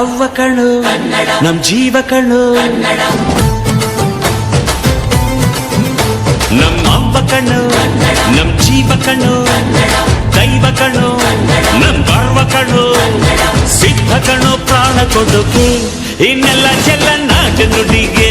ಅವ್ವ ಕಣು ನಮ್ ಜೀವ ಕಣು ನಮ್ಮ ಅವ್ವ ಕಣು ನಮ್ ಜೀವ ಕಣು ದೈವ ಕಣು ನಮ್ ಬಾಳ್ವ ಕಣು ಸಿದ್ಧ ಕಣು ಪ್ರಾಣ ಕೊಡುಗೆ, ಇನ್ನೆಲ್ಲ ಚೆಲ್ಲ ನಾಟ ನುಡಿಗೆ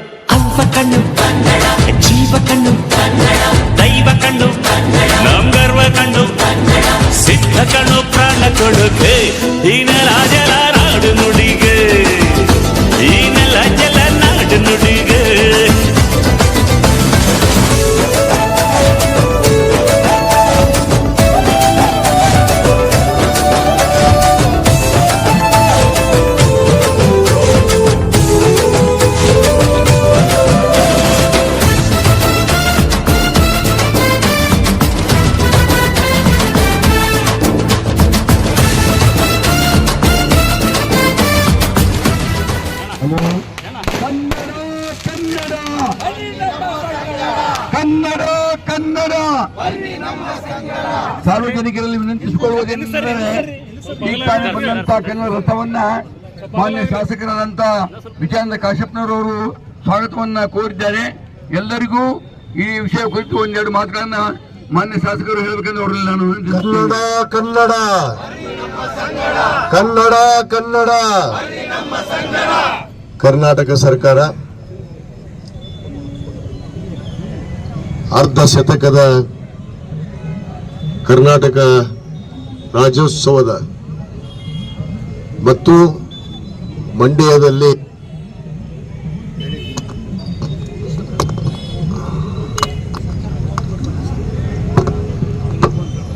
ಕಣ್ಣು ಕನ್ನಡ ಜೀವ ಕಣ್ಣು ಕನ್ನಡ ದೈವ ಕಣ್ಣು ಕನ್ನಡ ನಮ್ ಗರ್ವ ಕಣ್ಣು ಕನ್ನಡ ಸಿದ್ಧ ಕಣ್ಣು ಪ್ರಾಣ ಕೊಡುಗೆ ಈ ನೆಲ ಜಲ ನಾಡು ನುಡಿಗೆ ಈ ನೆಲ ಜಲ ನಾಡು ನುಡಿಗೆ ಸಾರ್ವಜನಿಕರಲ್ಲಿ ವಿನಂತಿಸಿಕೊಳ್ಳುವುದೇನೆಂದರೆ ಈ ತಾನೇ ಬಂದಂತ ಕನ್ನಡ ರಥವನ್ನ ಮಾನ್ಯ ಶಾಸಕರಾದಂತ ವಿಜಯಾನಂದ ಕಾಶ್ಯಪ್ನವರವರು ಸ್ವಾಗತವನ್ನ ಕೋರಿದ್ದಾರೆ. ಎಲ್ಲರಿಗೂ ಈ ವಿಷಯ ಕುರಿತು ಒಂದೆರಡು ಮಾತುಗಳನ್ನ ಮಾನ್ಯ ಶಾಸಕರು ಹೇಳಬೇಕೆಂದು ಅವರಲ್ಲಿ ನಾನು. ಕನ್ನಡ ಕನ್ನಡ. ಕನ್ನಡ ಕನ್ನಡ. ಕರ್ನಾಟಕ ಸರ್ಕಾರ ಅರ್ಧ ಶತಕದ ಕರ್ನಾಟಕ ರಾಜ್ಯೋತ್ಸವದ ಮತ್ತು ಮಂಡ್ಯದಲ್ಲಿ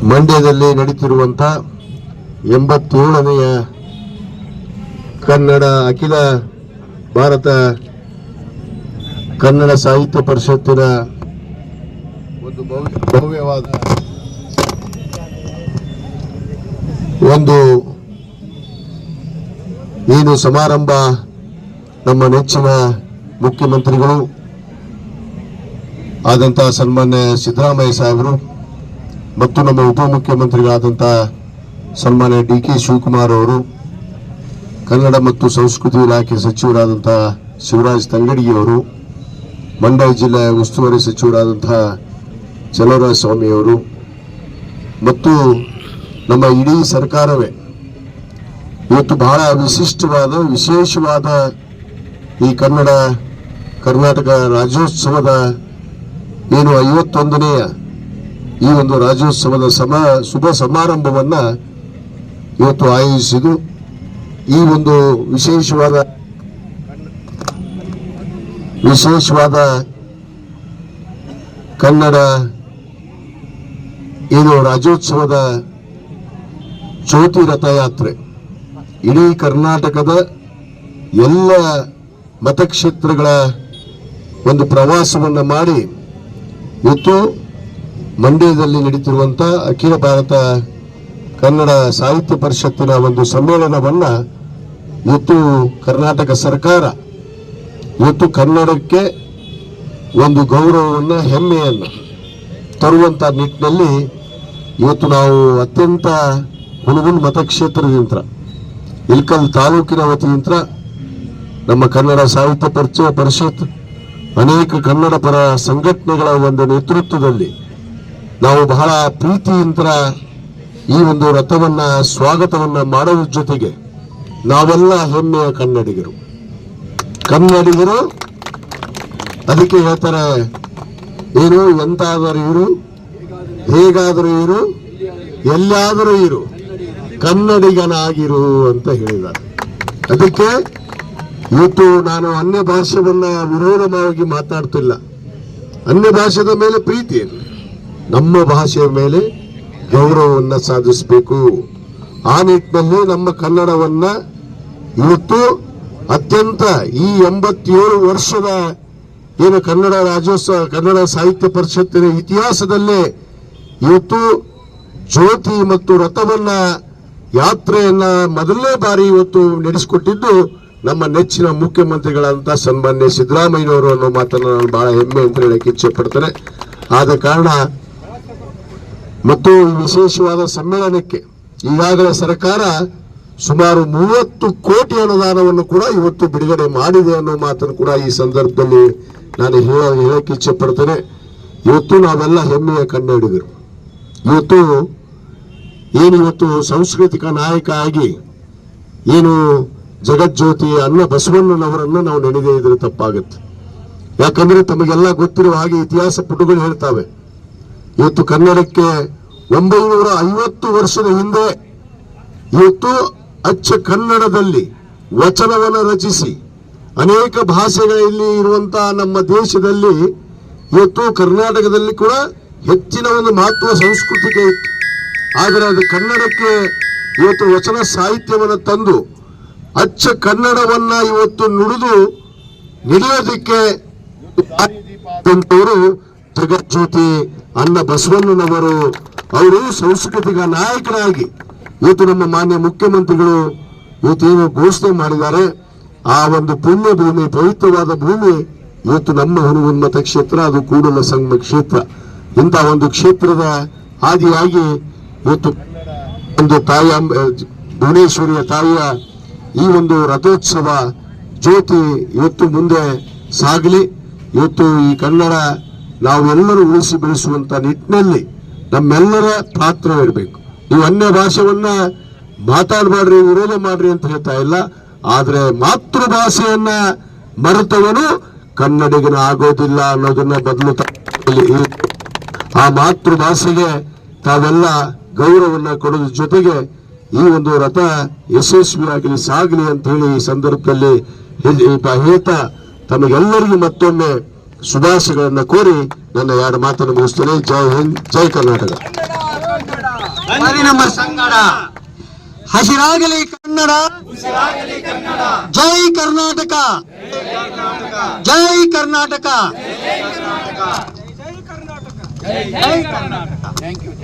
ಮಂಡ್ಯದಲ್ಲಿ ನಡೀತಿರುವಂತ ಎಂಬತ್ತೇಳನೆಯ ಕನ್ನಡ ಅಖಿಲ ಭಾರತ ಕನ್ನಡ ಸಾಹಿತ್ಯ ಪರಿಷತ್ತಿನ ಒಂದು ಭವ್ಯ- ಭವ್ಯವಾದ ಒಂದು ಏನು ಸಮಾರಂಭ ನಮ್ಮ ನೆಚ್ಚಿನ ಮುಖ್ಯಮಂತ್ರಿಗಳು ಆದಂತಹ ಸನ್ಮಾನ್ಯ ಸಿದ್ದರಾಮಯ್ಯ ಸಾಹೇಬರು ಮತ್ತು ನಮ್ಮ ಉಪಮುಖ್ಯಮಂತ್ರಿಗಳಾದಂಥ ಸನ್ಮಾನ್ಯ ಡಿ ಕೆ ಶಿವಕುಮಾರ್ ಅವರು, ಕನ್ನಡ ಮತ್ತು ಸಂಸ್ಕೃತಿ ಇಲಾಖೆ ಸಚಿವರಾದಂಥ ಶಿವರಾಜ್ ತಂಗಡಿಯವರು, ಮಂಡ್ಯ ಜಿಲ್ಲೆಯ ಉಸ್ತುವಾರಿ ಸಚಿವರಾದಂತಹ ಚಲವರಾಜ ಸ್ವಾಮಿಯವರು ಮತ್ತು ನಮ್ಮ ಇಡೀ ಸರ್ಕಾರವೇ. ಇವತ್ತು ಬಹಳ ವಿಶಿಷ್ಟವಾದ, ವಿಶೇಷವಾದ ಈ ಕನ್ನಡ ಕರ್ನಾಟಕ ರಾಜ್ಯೋತ್ಸವದ ಏನು ಐವತ್ತೊಂದನೆಯ ಈ ಒಂದು ರಾಜ್ಯೋತ್ಸವದ ಸಮ, ಶುಭ ಸಮಾರಂಭವನ್ನ ಇವತ್ತು ಆಯೋಜಿಸಿದ್ದು, ಈ ಒಂದು ವಿಶೇಷವಾದ ವಿಶೇಷವಾದ ಕನ್ನಡ ಏನು ರಾಜ್ಯೋತ್ಸವದ ಜ್ಯೋತಿ ರಥಯಾತ್ರೆ. ಇಡೀ ಕರ್ನಾಟಕದ ಎಲ್ಲ ಮತಕ್ಷೇತ್ರಗಳ ಒಂದು ಪ್ರವಾಸವನ್ನು ಮಾಡಿ ಇವತ್ತು ಮಂಡ್ಯದಲ್ಲಿ ನಡೀತಿರುವಂಥ ಅಖಿಲ ಭಾರತ ಕನ್ನಡ ಸಾಹಿತ್ಯ ಪರಿಷತ್ತಿನ ಒಂದು ಸಮ್ಮೇಳನವನ್ನ ಇವತ್ತು ಕರ್ನಾಟಕ ಸರ್ಕಾರ ಇವತ್ತು ಕನ್ನಡಕ್ಕೆ ಒಂದು ಗೌರವವನ್ನ, ಹೆಮ್ಮೆಯನ್ನು ತರುವಂತ ನಿಟ್ಟಿನಲ್ಲಿ ಇವತ್ತು ನಾವು ಅತ್ಯಂತ ಹುಣಗುಂಡ್ ಮತಕ್ಷೇತ್ರದಿಂದ ಇಲ್ಕಲ್ ತಾಲೂಕಿನ ವತಿಯಿಂದ ನಮ್ಮ ಕನ್ನಡ ಸಾಹಿತ್ಯ ಪರಿಚಯ ಪರಿಷತ್, ಅನೇಕ ಕನ್ನಡ ಪರ ಸಂಘಟನೆಗಳ ಒಂದು ನೇತೃತ್ವದಲ್ಲಿ ನಾವು ಬಹಳ ಪ್ರೀತಿಯಿಂದ ಈ ಒಂದು ರಥವನ್ನ, ಸ್ವಾಗತವನ್ನ ಮಾಡೋದ್ರ ಜೊತೆಗೆ ನಾವೆಲ್ಲ ಹೆಮ್ಮೆಯ ಕನ್ನಡಿಗರು. ಕನ್ನಡಿಗರು, ಅದಕ್ಕೆ ಹೇಳ್ತಾರೆ ಏನು ಎಂತಾದರೂ ಇರು, ಹೇಗಾದರೂ ಇರು ಎಲ್ಲಾದರೂ ಇರು. ಕನ್ನಡಿಗನಾಗಿರು ಅಂತ ಹೇಳಿದ್ದಾರೆ. ಅದಕ್ಕೆ ಇವತ್ತು ನಾನು ಅನ್ಯ ಭಾಷೆಯನ್ನ ವಿರೋಧವಾಗಿ ಮಾತಾಡ್ತಿಲ್ಲ. ಅನ್ಯ ಭಾಷೆದ ಮೇಲೆ ಪ್ರೀತಿ ಇರಲಿ. ನಮ್ಮ ಭಾಷೆಯ ಮೇಲೆ ಗೌರವವನ್ನ ಸಾಧಿಸಬೇಕು. ಆ ನಿಟ್ಟಿನಲ್ಲಿ ನಮ್ಮ ಕನ್ನಡವನ್ನ ಇವತ್ತು ಅತ್ಯಂತ ಈ ಎಂಬತ್ತೇಳು ವರ್ಷದ ಏನು ಕನ್ನಡ ರಾಜ್ಯೋತ್ಸವ, ಕನ್ನಡ ಸಾಹಿತ್ಯ ಪರಿಷತ್ತಿನ ಇತಿಹಾಸದಲ್ಲೇ ಇವತ್ತು ಜ್ಯೋತಿ ಮತ್ತು ರಥವನ್ನ ಯಾತ್ರೆಯನ್ನ ಮೊದಲನೇ ಬಾರಿ ಇವತ್ತು ನಡೆಸಿಕೊಟ್ಟಿದ್ದು ನಮ್ಮ ನೆಚ್ಚಿನ ಮುಖ್ಯಮಂತ್ರಿಗಳಂತ ಸನ್ಮಾನ್ಯ ಸಿದ್ದರಾಮಯ್ಯನವರು ಅನ್ನೋ ಮಾತನ್ನು ನಾನು ಬಹಳ ಹೆಮ್ಮೆ ಅಂತ ಹೇಳಕ್ಕೆ ಇಚ್ಛೆ ಪಡ್ತೇನೆ ಆದ ಕಾರಣ ಮತ್ತು ವಿಶೇಷವಾದ ಸಮ್ಮೇಳನಕ್ಕೆ ಈಗಾಗಲೇ ಸರ್ಕಾರ ಸುಮಾರು ಮೂವತ್ತು ಕೋಟಿ ಅನುದಾನವನ್ನು ಕೂಡ ಇವತ್ತು ಬಿಡುಗಡೆ ಮಾಡಿದೆ ಅನ್ನೋ ಮಾತನ್ನು ಕೂಡ ಈ ಸಂದರ್ಭದಲ್ಲಿ ನಾನು ಹೇಳ ಹೇಳಕ್ಕೆ ಇಚ್ಛೆ ಪಡ್ತೇನೆ ಇವತ್ತು ನಾವೆಲ್ಲ ಹೆಮ್ಮೆಯ ಕನ್ನಡಿಗರು ಇವತ್ತು ಏನು ಇವತ್ತು ಸಾಂಸ್ಕೃತಿಕ ನಾಯಕ ಆಗಿ ಏನು ಜಗಜ್ಯೋತಿ ಅನ್ನ ಬಸವಣ್ಣನವರನ್ನು ನಾವು ನೆನೆದೇ ಇದ್ರೆ ತಪ್ಪಾಗುತ್ತೆ. ಯಾಕಂದ್ರೆ ತಮಗೆಲ್ಲ ಗೊತ್ತಿರುವ ಹಾಗೆ ಇತಿಹಾಸ ಪುಟಗಳು ಹೇಳ್ತಾವೆ. ಇವತ್ತು ಕನ್ನಡಕ್ಕೆ ಒಂಬೈನೂರ ಐವತ್ತು ವರ್ಷದ ಹಿಂದೆ ಇವತ್ತು ಅಚ್ಚ ಕನ್ನಡದಲ್ಲಿ ವಚನವನ್ನು ರಚಿಸಿ ಅನೇಕ ಭಾಷೆಗಳಲ್ಲಿ ಇರುವಂತಹ ನಮ್ಮ ದೇಶದಲ್ಲಿ ಇವತ್ತು ಕರ್ನಾಟಕದಲ್ಲಿ ಕೂಡ ಹೆಚ್ಚಿನ ಒಂದು ಮಹತ್ವ ಸಂಸ್ಕೃತಿಗೆ ಇತ್ತು. ಆದರೆ ಅದು ಕನ್ನಡಕ್ಕೆ ಇವತ್ತು ವಚನ ಸಾಹಿತ್ಯವನ್ನು ತಂದು ಅಚ್ಚ ಕನ್ನಡವನ್ನ ಇವತ್ತು ನುಡಿದು ನಡೆಯೋದಕ್ಕೆ ಜಗಜ್ಯೋತಿ ಅನ್ನ ಬಸವಣ್ಣನವರು, ಅವರು ಸಾಂಸ್ಕೃತಿಕ ನಾಯಕರಾಗಿ ಇವತ್ತು ನಮ್ಮ ಮಾನ್ಯ ಮುಖ್ಯಮಂತ್ರಿಗಳು ಇವತ್ತೇನು ಘೋಷಣೆ ಮಾಡಿದ್ದಾರೆ, ಆ ಒಂದು ಪುಣ್ಯ ಭೂಮಿ, ಪವಿತ್ರವಾದ ಭೂಮಿ ಇವತ್ತು ನಮ್ಮ ಹುಣಗುನ್ಮತ ಕ್ಷೇತ್ರ, ಅದು ಕೂಡಲ ಸಂಘ ಕ್ಷೇತ್ರ. ಇಂಥ ಒಂದು ಕ್ಷೇತ್ರದ ಆದಿಯಾಗಿ ಇವತ್ತು ಒಂದು ತಾಯಿಯ ಭುವನೇಶ್ವರಿಯ ತಾಯಿಯ ಈ ಒಂದು ರಥೋತ್ಸವ ಜ್ಯೋತಿ ಇವತ್ತು ಮುಂದೆ ಸಾಗಲಿ. ಇವತ್ತು ಈ ಕನ್ನಡ ನಾವೆಲ್ಲರೂ ಉಳಿಸಿ ಬೆಳೆಸುವಂತ ನಿಟ್ಟಿನಲ್ಲಿ ನಮ್ಮೆಲ್ಲರ ಪಾತ್ರವಿರಬೇಕು. ನೀವು ಅನ್ಯ ಭಾಷೆಯನ್ನ ಮಾತಾಡಬೇಡ್ರಿ ವಿರೋಧ ಮಾಡ್ರಿ ಅಂತ ಹೇಳ್ತಾ ಇಲ್ಲ. ಆದ್ರೆ ಮಾತೃಭಾಷೆಯನ್ನ ಮರೆತವನು ಕನ್ನಡಿಗನ ಆಗೋದಿಲ್ಲ ಅನ್ನೋದನ್ನ ಬದಲು ಆ ಮಾತೃಭಾಷೆಗೆ ತಾವೆಲ್ಲ ಗೌರವನ್ನ ಕೊಡೋದ್ರ ಜೊತೆಗೆ ಈ ಒಂದು ರಥ ಯಶಸ್ವಿಯಾಗಲಿ ಸಾಗಲಿ ಅಂತ ಹೇಳಿ ಈ ಸಂದರ್ಭದಲ್ಲಿ ಹೇಳಿ- ಹೇಳ್ತಾ ತಮಗೆಲ್ಲರಿಗೂ ಮತ್ತೊಮ್ಮೆ ಶುಭಾಶಯಗಳನ್ನು ಕೋರಿ ನನ್ನ ಎರಡು ಮಾತನ್ನು ಮುಗಿಸ್ತೇನೆ. ಜೈ ಹಿಂದ್ ಜೈ ಕರ್ನಾಟಕ. ಹಸಿರಾಗಲಿ ಕನ್ನಡ. ಜೈ ಕರ್ನಾಟಕ. ಜೈ ಕರ್ನಾಟಕ. ಜೈ ಕರ್ನಾಟಕ.